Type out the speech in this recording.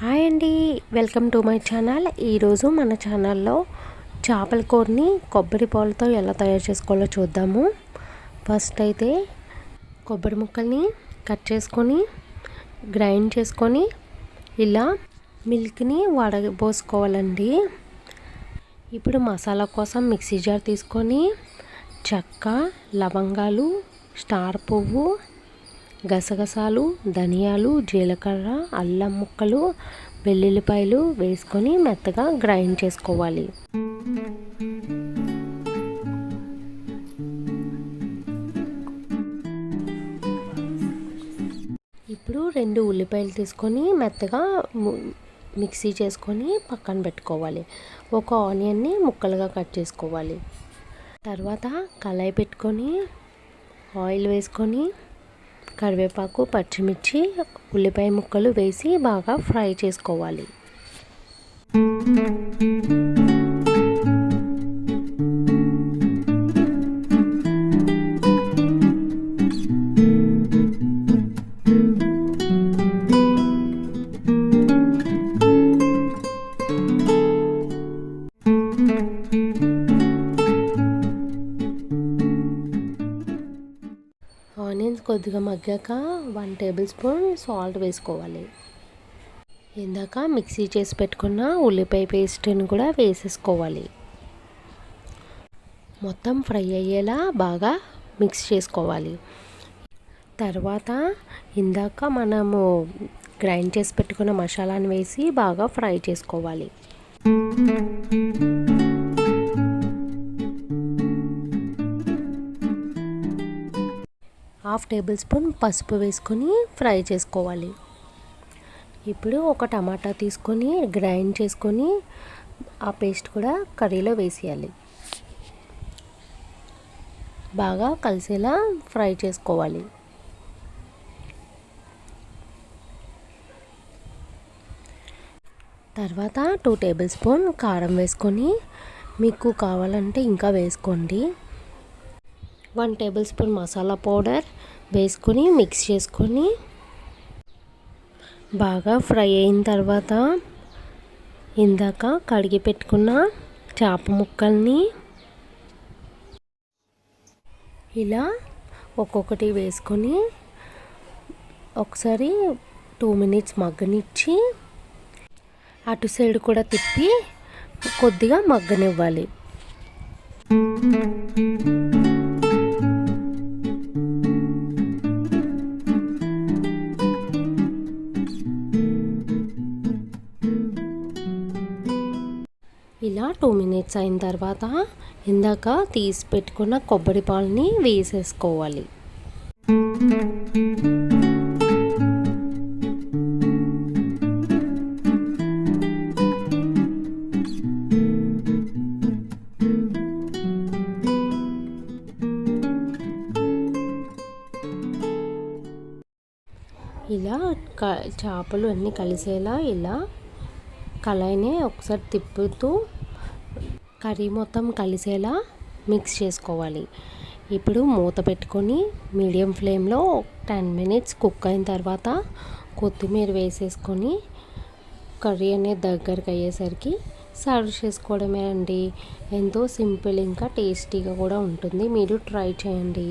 Hi అండి. Welcome to my channel. ఈరోజు మన ఛానల్లో చేపల కూరని కొబ్బరి పాలతో ఎలా తయారు చేసుకోవాలో చూద్దాము. ఫస్ట్ అయితే కొబ్బరి ముక్కల్ని కట్ చేసుకొని గ్రైండ్ చేసుకొని ఇలా మిల్క్ని వడబోసుకోవాలండి. ఇప్పుడు మసాలా కోసం మిక్సీ జార్ తీసుకొని చెక్క లవంగాలు స్టార్ పువ్వు గసగసాలు ధనియాలు జీలకర్ర అల్లం ముక్కలు వెల్లుల్లిపాయలు వేసుకొని మెత్తగా గ్రైండ్ చేసుకోవాలి. ఇప్పుడు రెండు ఉల్లిపాయలు తీసుకొని మెత్తగా మిక్సీ చేసుకొని పక్కన పెట్టుకోవాలి. ఒక ఆనియన్ని ముక్కలుగా కట్ చేసుకోవాలి. తర్వాత కళాయి పెట్టుకొని ఆయిల్ వేసుకొని కరివేపాకు పచ్చిమిర్చి ఉల్లిపాయ ముక్కలు వేసి బాగా ఫ్రై చేసుకోవాలి. ఆనియన్స్ కొద్దిగా మగ్గాక వన్ టేబుల్ స్పూన్ సాల్ట్ వేసుకోవాలి. ఇందాక మిక్సీ చేసి పెట్టుకున్న ఉల్లిపాయ పేస్ట్ని కూడా వేసేసుకోవాలి. మొత్తం ఫ్రై అయ్యేలా బాగా మిక్స్ చేసుకోవాలి. తర్వాత ఇందాక మనము గ్రైండ్ చేసి పెట్టుకున్న మసాలాను వేసి బాగా ఫ్రై చేసుకోవాలి. హాఫ్ టేబుల్ స్పూన్ పసుపు వేసుకొని ఫ్రై చేసుకోవాలి. ఇప్పుడు ఒక టమాటా తీసుకొని గ్రైండ్ చేసుకొని ఆ పేస్ట్ కూడా కర్రీలో వేసేయాలి. బాగా కలిసేలా ఫ్రై చేసుకోవాలి. తర్వాత టూ టేబుల్ స్పూన్ కారం వేసుకొని మీకు కావాలంటే ఇంకా వేసుకోండి. One tablespoon masala powder వేసుకొని మిక్స్ చేసుకొని బాగా ఫ్రై అయిన తర్వాత ఇందాక కడిగి పెట్టుకున్న చేప ముక్కల్ని ఇలా ఒక్కొక్కటి వేసుకొని ఒకసారి టూ మినిట్స్ మగ్గనిచ్చి అటు సైడ్ కూడా తిప్పి కొద్దిగా మగ్గనివ్వాలి. ఇలా టూ మినిట్స్ అయిన తర్వాత ఇందాక తీసి పెట్టుకున్న కొబ్బరి పాలని వేసేసుకోవాలి. ఇలా చేపలు అన్నీ కలిసేలా ఇలా కళాయిని ఒకసారి తిప్పుతూ కర్రీ మొత్తం కలిసేలా మిక్స్ చేసుకోవాలి. ఇప్పుడు మూత పెట్టుకొని మీడియం ఫ్లేమ్లో టెన్ మినిట్స్ కుక్ అయిన తర్వాత కొత్తిమీర వేసేసుకొని కర్రీ అనేది దగ్గరకు అయ్యేసరికి సర్వ్ చేసుకోవడమే అండి ఎంతో సింపుల్ ఇంకా టేస్టీగా కూడా ఉంటుంది. మీరు ట్రై చేయండి.